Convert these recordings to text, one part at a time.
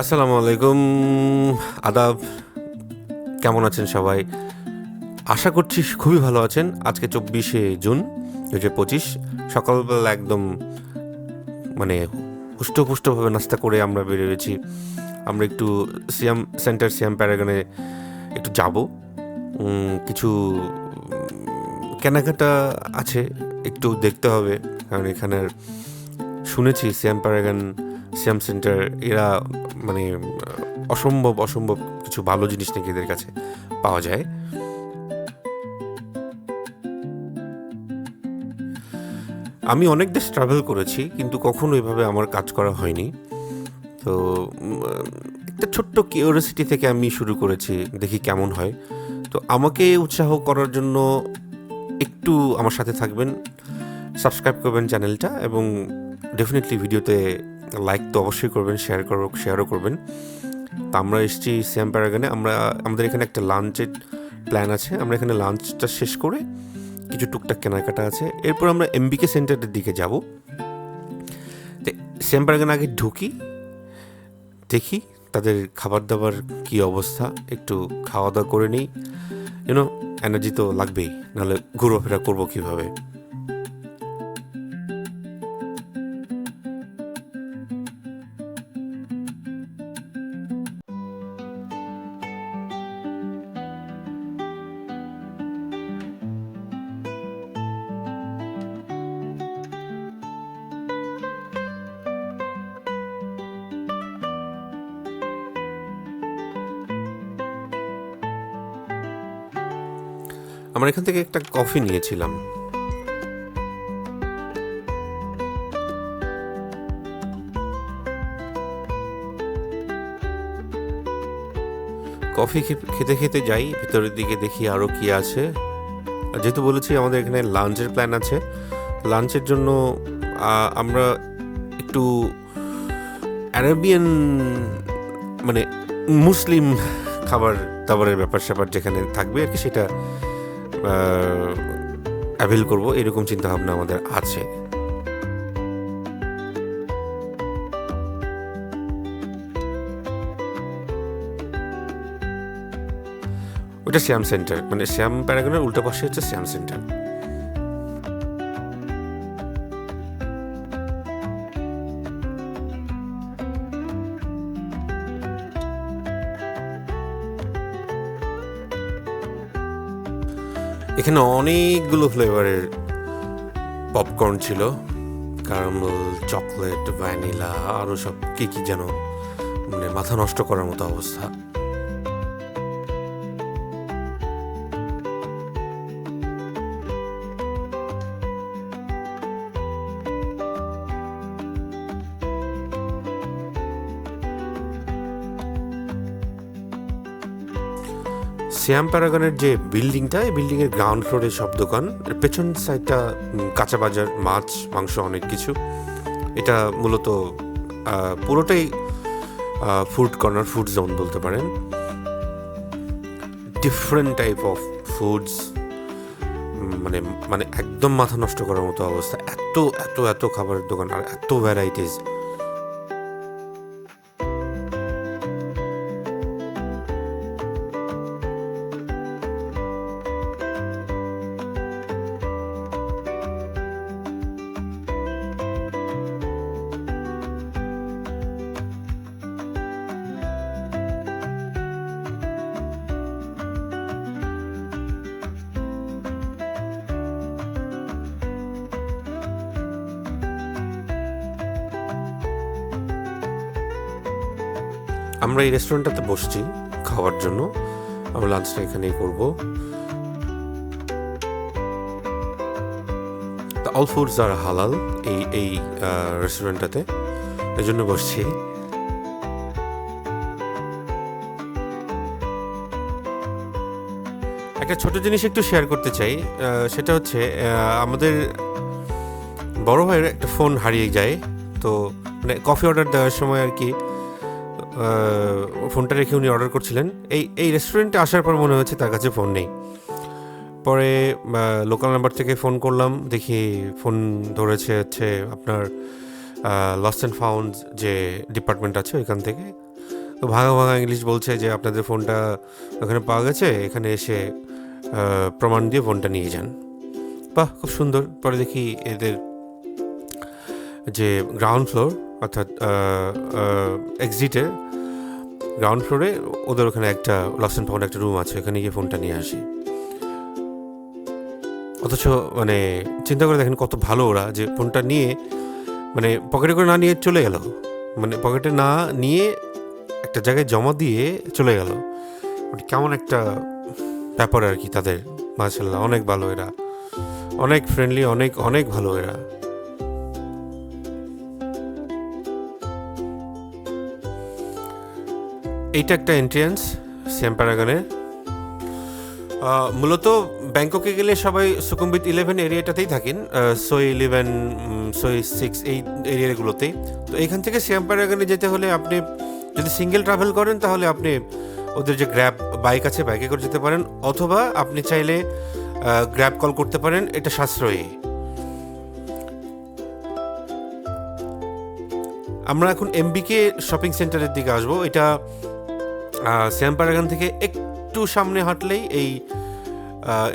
আসসালামু আলাইকুম। আদাব, কেমন আছেন সবাই? আশা করছি খুবই ভালো আছেন। আজকে চব্বিশে জুন দু হাজার পঁচিশ। সকালবেলা একদম মানে হুষ্টপুষ্টভাবে নাস্তা করে আমরা বেরিয়েছি আমরা একটু সিয়াম, সেন্টার সিয়াম প্যারাগনে একটু যাব। কিছু কেনাকাটা আছে, একটু দেখতে হবে। কারণ এখানের শুনেছি সিয়াম প্যারাগন সিয়াম সেন্টার, এরা মানে অসম্ভব অসম্ভব কিছু ভালো জিনিস নাকি এদের কাছে পাওয়া যায়। আমি অনেক দেশ ট্রাভেল করেছি, কিন্তু কখনো এভাবে আমার কাজ করা হয়নি। তো একটা ছোট্ট কিউরিয়াসিটি থেকে আমি শুরু করেছি, দেখি কেমন হয়। তো আমাকে উৎসাহ করার জন্য একটু আমার সাথে থাকবেন সাবস্ক্রাইব করবেন চ্যানেলটা এবং ডেফিনেটলি ভিডিওতে লাইক তো অবশ্যই করবেন শেয়ার করো শেয়ারও করবেন। তো আমরা এসেছি সিয়াম প্যারাগানে আমরা, আমাদের এখানে একটা লাঞ্চের প্ল্যান আছে। আমরা এখানে লাঞ্চটা শেষ করে কিছু টুকটাক কেনাকাটা আছে। এরপর আমরা এমবিকে সেন্টারের দিকে যাব। তো সিয়াম প্যারাগান আগে ঢুকি, দেখি তাদের খাবার দাবার কি অবস্থা। একটু খাওয়া দাওয়া করে নিই। ইউনো এনার্জি তো লাগবেই। নাহলে ঘোরাফেরা করব কীভাবে? আমরা এখান থেকে একটা কফি নিয়েছিলাম। কফি খেতে খেতে যাই, ভিতরের দিকে দেখি আরও কি আছে। আর যেহেতু বলেছি আমাদের এখানে লাঞ্চের প্ল্যান আছে, লাঞ্চের জন্য আমরা একটু অ্যারাবিয়ান মানে মুসলিম খাবার দাবারের ব্যাপার স্যাপার যেখানে থাকবে আর কি, সেটা অ্যাভেল করব, এরকম চিন্তা ভাবনা আমাদের আছে। ওটা শ্যাম সেন্টার মানে শ্যাম প্যারাগনের উল্টো পাশে হচ্ছে শ্যাম সেন্টার এখানে অনেকগুলো ফ্লেভারের পপকর্ন ছিল। ক্যারামেল, চকলেট, ভ্যানিলা আরও সব কী কী যেন মানে মাথা নষ্ট করার মতো অবস্থা। শ্যাম প্যারাগনের যে বিল্ডিংটা, এই বিল্ডিংয়ের গ্রাউন্ড ফ্লোরে সব দোকান। পেছন সাইডটা কাঁচা বাজার, মাছ, মাংস অনেক কিছু। এটা মূলত পুরোটাই ফুড কর্নার ফুড জোন বলতে পারেন। ডিফারেন্ট টাইপ অফ ফুডস মানে মানে একদম মাথা নষ্ট করার মতো অবস্থা। এত এত এত খাবারের দোকান আর এত ভ্যারাইটিস আমরা এই রেস্টুরেন্টটাতে বসছি খাওয়ার জন্য। আমরা লাঞ্চটা এখানেই করব। অল ফুডস আর হালাল এই এই রেস্টুরেন্টটাতে এই জন্য বসছি। একটা ছোট জিনিস একটু শেয়ার করতে চাই সেটা হচ্ছে আমাদের বড় ভাইয়ের একটা ফোন হারিয়ে যায়। তো মানে কফি অর্ডার দেওয়ার সময় আর কি ফোনটা রেখে উনি অর্ডার করছিলেন। এই এই রেস্টুরেন্টে আসার পর মনে হয়েছে তার কাছে ফোন নেই। পরে লোকাল নাম্বার থেকে ফোন করলাম, দেখি ফোন ধরেছে হচ্ছে আপনার লস্ট অ্যান্ড ফাউন্ড যে ডিপার্টমেন্ট আছে ওইখান থেকে। তো ভাঙা ভাঙা ইংলিশ বলছে যে আপনাদের ফোনটা ওখানে পাওয়া গেছে, এখানে এসে প্রমাণ দিয়ে ফোনটা নিয়ে যান। বাহ, খুব সুন্দর। পরে দেখি এদের যে গ্রাউন্ড ফ্লোর অর্থাৎ এক্সিটে গ্রাউন্ড ফ্লোরে ওদের ওখানে একটা লস অ্যান্ড ফাউন্ড একটা রুম আছে, ওখানে গিয়ে ফোনটা নিয়ে আসি। অথচ মানে চিন্তা করে দেখেন কত ভালো ওরা যে ফোনটা নিয়ে মানে পকেটে করে না নিয়ে চলে গেল। মানে পকেটে না নিয়ে একটা জায়গায় জমা দিয়ে চলে গেল। মানে কেমন একটা ব্যাপার আর কি তাদের। মার্শাল্লাহ অনেক ভালো এরা। অনেক ফ্রেন্ডলি অনেক অনেক ভালো এরা। এইটা একটা এন্ট্রিয়েন্স সিয়াম প্যারাগনের মূলত ব্যাংককে গেলে সবাই সুকুম্বিত ইলেভেন এরিয়াটাতেই থাকেন সোই ইলেভেন সোই সিক্স এই এরিয়াগুলোতেই তো এখান থেকে সিয়াম প্যারাগনে যেতে হলে আপনি যদি সিঙ্গেল ট্রাভেল করেন, তাহলে আপনি ওদের যে গ্র্যাব বাইক আছে বাইকে করে যেতে পারেন। অথবা আপনি চাইলে গ্র্যাব কল করতে পারেন, এটা সাশ্রয়ী। আমরা এখন এমবিকে শপিং সেন্টারের দিকে আসব। এটা শ্যাম প্যারাগন থেকে একটু সামনে হাঁটলেই এই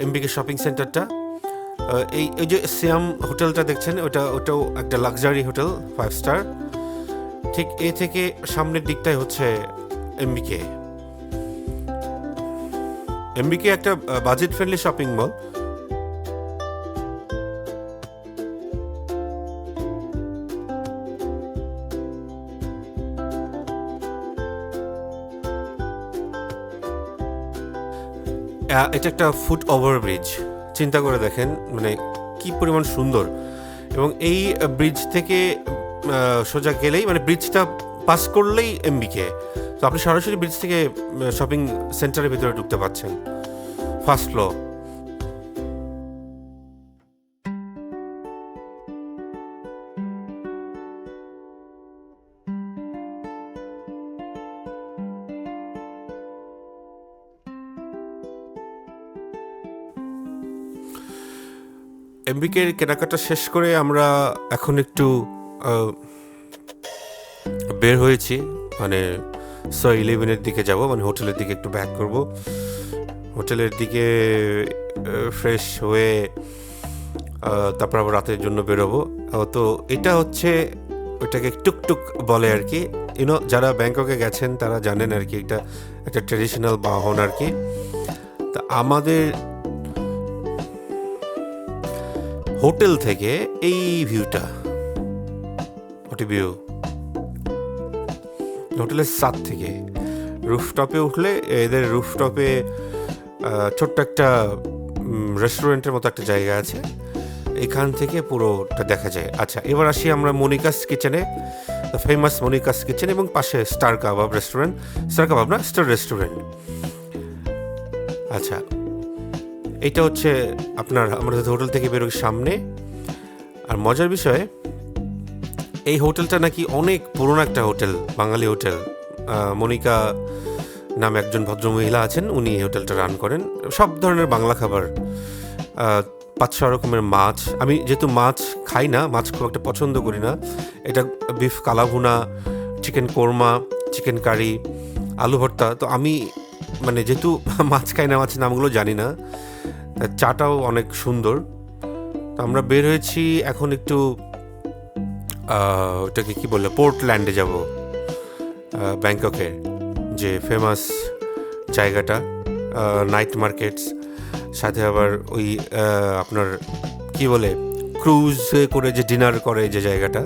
এমবিকে শপিং সেন্টারটা। এই এই যে শ্যাম হোটেলটা দেখছেন, ওটা, ওটাও একটা লাক্সারি হোটেল ফাইভ স্টার ঠিক এ থেকে সামনের দিকটাই হচ্ছে এমবিকে। এমবিকে একটা বাজেট ফ্রেন্ডলি শপিং মল এটা একটা ফুট ওভারব্রিজ চিন্তা করে দেখেন মানে কি পরিমাণ সুন্দর। এবং এই ব্রিজ থেকে সোজা গেলেই মানে ব্রিজটা পাস করলেই এমবিকে তো আপনি সরাসরি ব্রিজ থেকে শপিং সেন্টারের ভিতরে ঢুকতে পারছেন। ফার্স্ট ফ্লো এমবিকে কেনাকাটা শেষ করে আমরা এখন একটু বের হয়েছি। মানে সো ইলেভেনের দিকে যাব মানে হোটেলের দিকে একটু ব্যাক করব। হোটেলের দিকে ফ্রেশ হয়ে তারপর আবার রাতের জন্য বেরোবো। তো এটা হচ্ছে ওইটাকে টুকটুক বলে আর কি। ইউনো যারা ব্যাংককে গেছেন, তারা জানেন আর কি, এটা একটা ট্রেডিশনাল বাহন আর কি। তা আমাদের হোটেল থেকে এই ভিউটা ভিউ হোটেলের সাত থেকে। রুফটপে উঠলে এদের রুফটপে ছোট্ট একটা রেস্টুরেন্টের মতো একটা জায়গা আছে। এখান থেকে পুরোটা দেখা যায়। আচ্ছা এবার আসি আমরা মনিকাস কিচেনে ফেমাস মনিকাস কিচেন এবং পাশে star kebab restaurant star kebab না, স্টার রেস্টুরেন্ট আচ্ছা এটা হচ্ছে আপনার আমাদের হোটেল থেকে বেরোয় সামনে। আর মজার বিষয়, এই হোটেলটা নাকি অনেক পুরনো একটা হোটেল, বাঙালি হোটেল। মনিকা নামে একজন ভদ্রমহিলা আছেন, উনি এই হোটেলটা রান করেন। সব ধরনের বাংলা খাবার পাঁচ ছ রকমের মাছ। আমি যেহেতু মাছ খাই না, মাছ খুব একটা পছন্দ করি না। এটা beef kala bhuna, chicken korma, chicken curry, আলু ভর্তা। তো আমি মানে যেহেতু মাছ খাই না, মাছের নামগুলো জানি না তা চাটাও অনেক সুন্দর। তো আমরা বের হয়েছি, এখন একটু ওটাকে কি বললে পোর্টল্যান্ডে যাব ব্যাংককের যে ফেমাস জায়গাটা নাইট মার্কেটস সাথে আবার ওই আপনার কি বলে ক্রুজে করে যে ডিনার করে যে জায়গাটা,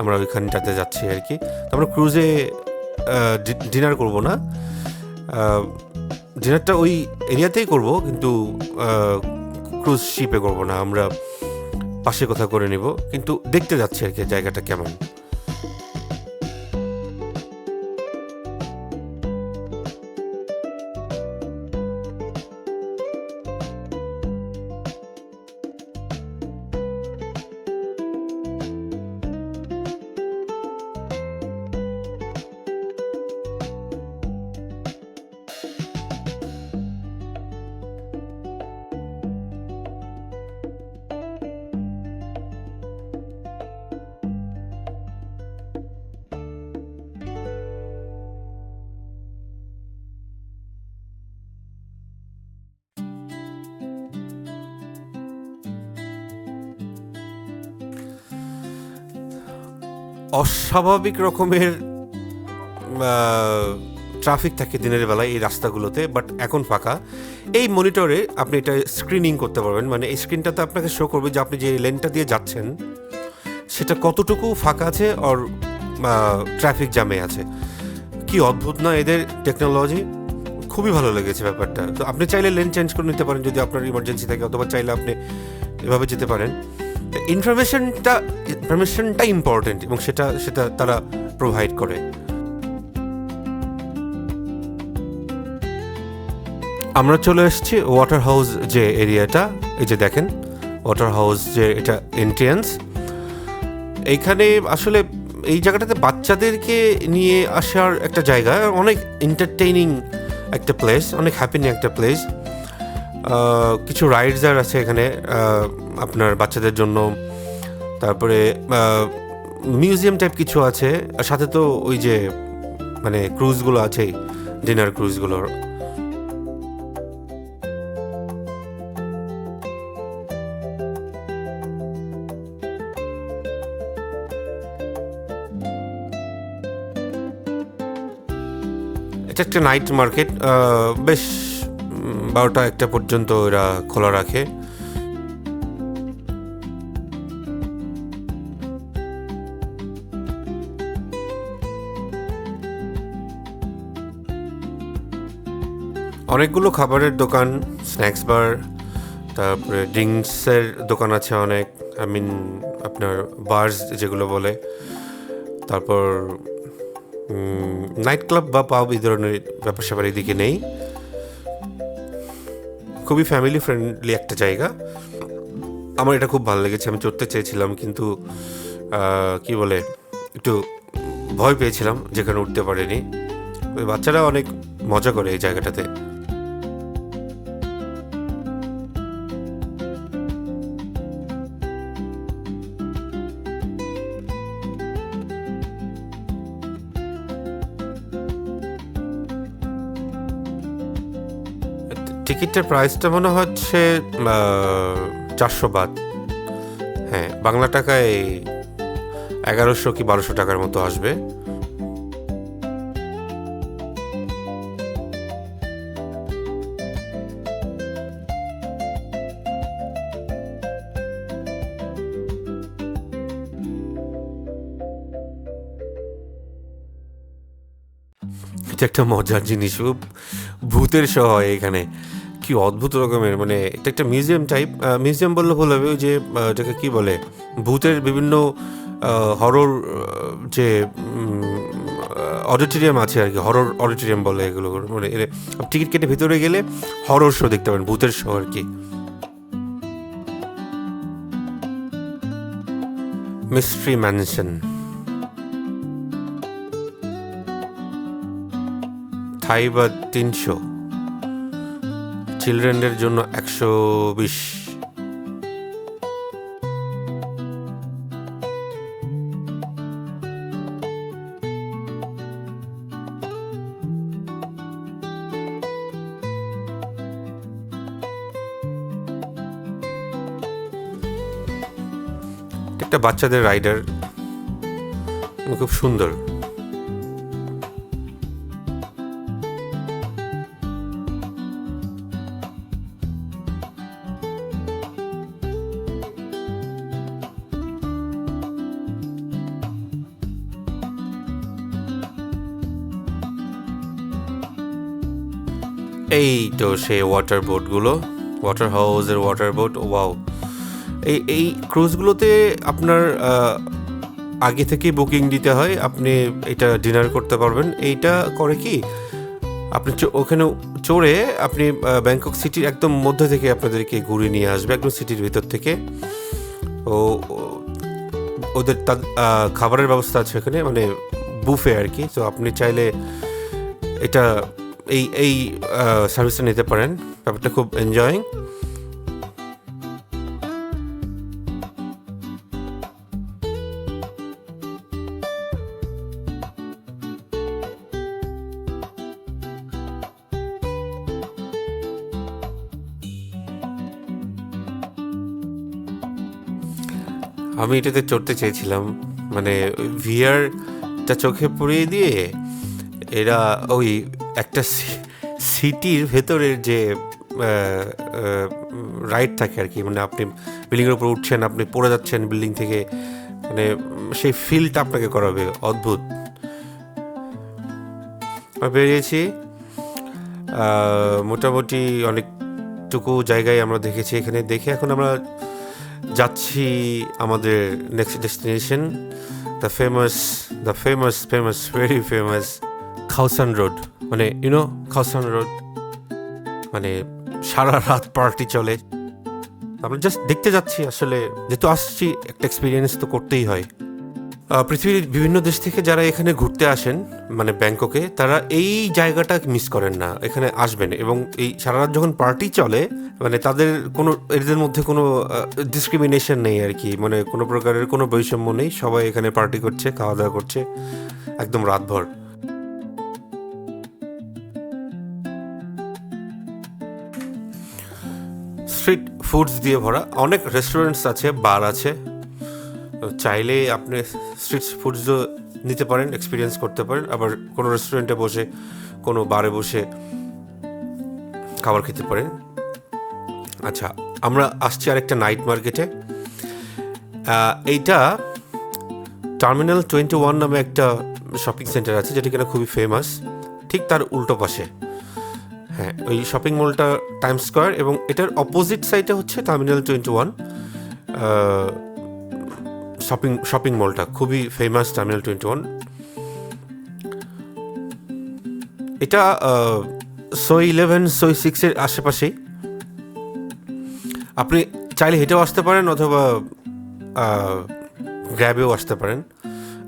আমরা ওইখানটাতে যাচ্ছি আর কি। তো আমরা ক্রুজে ডিনার করব না ডিনারটা ওই এরিয়াতেই করব, কিন্তু ক্রুজ শিপে করব না। আমরা পাশে কথা করে নিব, কিন্তু দেখতে যাচ্ছি আর কি, জায়গাটা কেমন। অস্বাভাবিক রকমের ট্রাফিক থাকে দিনের বেলায় এই রাস্তাগুলোতে বাট এখন ফাঁকা। এই মনিটরে আপনি এটা স্ক্রিনিং করতে পারবেন। মানে এই স্ক্রিনটাতে আপনাকে শো করবে যে আপনি যে লেনটা দিয়ে যাচ্ছেন, সেটা কতটুকু ফাঁকা আছে আর ট্রাফিক জ্যামে আছে। কি অদ্ভুত না এদের টেকনোলজি খুবই ভালো লেগেছে ব্যাপারটা। তো আপনি চাইলে লেন চেঞ্জ করে নিতে পারেন যদি আপনার ইমার্জেন্সি থাকে, অথবা চাইলে আপনি এভাবে যেতে পারেন। ইনফরমেশনটা ইনফরমেশনটা ইম্পর্টেন্ট এবং সেটা সেটা তারা প্রোভাইড করে। আমরা চলে এসেছি ওয়াটার হাউস যে এরিয়াটা এই যে দেখেন ওয়াটার হাউস যে এটা এন্ট্রিয়েন্স এইখানে আসলে এই জায়গাটাতে বাচ্চাদেরকে নিয়ে আসার একটা জায়গা, অনেক এন্টারটেইনিং একটা প্লেস অনেক হ্যাপিনিং একটা প্লেস কিছু রাইডস আর আছে এখানে আপনার বাচ্চাদের জন্য। তারপরে মিউজিয়াম টাইপ কিছু আছে। আর সাথে তো ওই যে মানে ক্রুজগুলো আছেই ডিনার ক্রুজগুলোর এটা একটা নাইট মার্কেট বেশ বারোটা একটা পর্যন্ত এরা খোলা রাখে। অনেকগুলো খাবারের দোকান, স্ন্যাক্স বার, তারপরে ড্রিঙ্কসের দোকান আছে অনেক, আই মিন আপনার বার্স যেগুলো বলে। তারপর নাইট ক্লাব বা পাব এই ধরনের ব্যাপার স্যাপার এদিকে নেই। খুবই ফ্যামিলি ফ্রেন্ডলি একটা জায়গা। আমার এটা খুব ভালো লেগেছে, আমি চড়তে চেয়েছিলাম কিন্তু কি বলে, একটু ভয় পেয়েছিলাম যেখানে উঠতে পারিনি। ওই বাচ্চারা অনেক মজা করে এই জায়গাটাতে। টিকিটের প্রাইসটা মনে হচ্ছে চারশো বাদ। হ্যাঁ বাংলা টাকায় এগারোশো কি বারোশো টাকার মতো আসবে। এটা একটা মজার জিনিস, ভূতের হয় এখানে। কি অদ্ভুত রকমের মানে এটা একটা মিউজিয়াম টাইপ মিউজিয়াম বললে ভুল হবে, ওই যে এটাকে কি বলে, ভূতের বিভিন্ন হরর যে অডিটোরিয়াম আছে আর কি হরর অডিটোরিয়াম বলে এগুলো মানে টিকিট কেটে ভিতরে গেলে হরর শো দেখতে পারেন, ভূতের শো আর কি। মিস্ট্রি ম্যানশন থাই বা তিনশো চিলড্রেনদের জন্য একশো বিশ। একটা বাচ্চাদের রাইডার খুব সুন্দর। সেই ওয়াটার বোটগুলো ওয়াটার হাউসের ওয়াটার বোট ওয়াও এই এই ক্রুজগুলোতে আপনার আগে থেকে বুকিং দিতে হয়, আপনি এটা ডিনার করতে পারবেন। এইটা করে কি, আপনি ওখানে চড়ে আপনি ব্যাংকক সিটির একদম মধ্যে থেকে আপনাদেরকে ঘুরিয়ে নিয়ে আসবে, একদম সিটির ভিতর থেকে। ও ওদের খাবারের ব্যবস্থা আছে এখানে মানে বুফে আর কি। তো আপনি চাইলে এটা এই এই সার্ভিসটা নিতে পারেন। ব্যাপারটা খুব এনজয়িং আমি এটাতে চড়তে চেয়েছিলাম। মানে ভিআরটা চোখে পড়িয়ে দিয়ে, এরা ওই একটা সিটির ভেতরের যে রাইড থাকে আর কি। মানে আপনি বিল্ডিংয়ের উপর উঠছেন, আপনি পড়ে যাচ্ছেন বিল্ডিং থেকে মানে সেই ফিলটা আপনাকে করাবে, অদ্ভুত। বেরিয়েছি মোটামুটি অনেকটুকু জায়গায় আমরা দেখেছি এখানে। দেখে এখন আমরা যাচ্ছি আমাদের next destination the famous the famous famous very famous Khaosan road মানে ইউনো খাউসান রোড মানে সারা রাত পার্টি চলে। আমরা জাস্ট দেখতে যাচ্ছি আসলে, যেহেতু আসছি, একটা এক্সপিরিয়েন্স তো করতেই হয়। পৃথিবীর বিভিন্ন দেশ থেকে যারা এখানে ঘুরতে আসেন মানে ব্যাংককে, তারা এই জায়গাটা মিস করেন না, এখানে আসবেন। এবং এই সারা রাত যখন পার্টি চলে মানে তাদের কোনো, এদের মধ্যে কোনো ডিসক্রিমিনেশন নেই আর কি। মানে কোনো প্রকারের কোনো বৈষম্য নেই, সবাই এখানে পার্টি করছে খাওয়া দাওয়া করছে, একদম রাতভর। স্ট্রিট ফুডস দিয়ে ভরা অনেক রেস্টুরেন্টস আছে বার আছে। চাইলে আপনি স্ট্রিট ফুডসও নিতে পারেন এক্সপিরিয়েন্স করতে পারেন। আবার কোনো রেস্টুরেন্টে বসে, কোনো বারে বসে খাবার খেতে পারেন। আচ্ছা আমরা আসছি আরেকটা নাইট মার্কেটে এইটা টার্মিনাল টোয়েন্টি ওয়ান নামে একটা শপিং সেন্টার আছে, যেটা কিনা খুবই ফেমাস ঠিক তার উল্টো পাশে। হ্যাঁ ওই শপিং মলটা টাইম স্কোয়ার এবং এটার অপোজিট সাইডে হচ্ছে terminal twenty one shopping shopping মলটা খুবই ফেমাস টার্মিনাল টোয়েন্টি ওয়ান এটা সো ইলেভেন সো সিক্সের আশেপাশেই। আপনি চাইলে হেঁটেও আসতে পারেন অথবা গ্র্যাবেও আসতে পারেন।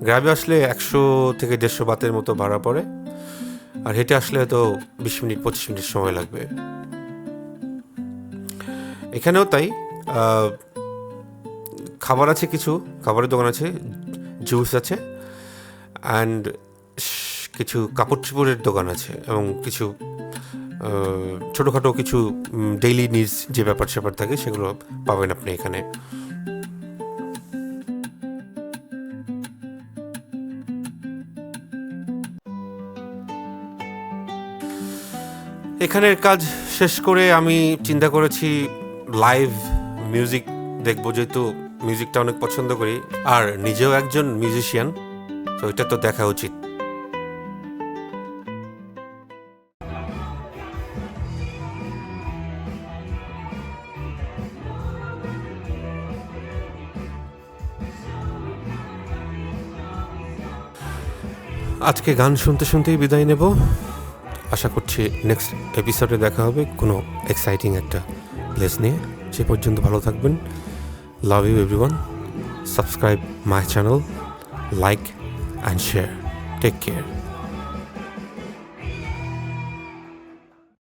গ্র্যাবে আসলে একশো থেকে দেড়শো বাতের মতো ভাড়া পড়ে। আর হেঁটে আসলে হয়তো বিশ মিনিট, পঁচিশ মিনিট সময় লাগবে। এখানেও তাই খাবার আছে কিছু, খাবারের দোকান আছে, জুস আছে অ্যান্ড কিছু কাপড় চোপড়ের দোকান আছে এবং কিছু ছোটোখাটো কিছু ডেইলি নিডস যে ব্যাপার স্যাপার থাকে সেগুলো পাবেন আপনি এখানে। এখানের কাজ শেষ করে আমি চিন্তা করেছি লাইভ মিউজিক দেখব, যেহেতু মিউজিকটা অনেক পছন্দ করি। আর নিজেও একজন মিউজিশিয়ান তো এটা তো দেখা উচিত। আজকে গান শুনতে শুনতেই বিদায় নেব। আশা করছি নেক্সট এপিসোডে দেখা হবে কোনো এক্সাইটিং একটা প্লেস নিয়ে। সে পর্যন্ত ভালো থাকবেন। Love you everyone subscribe my channel like and share take care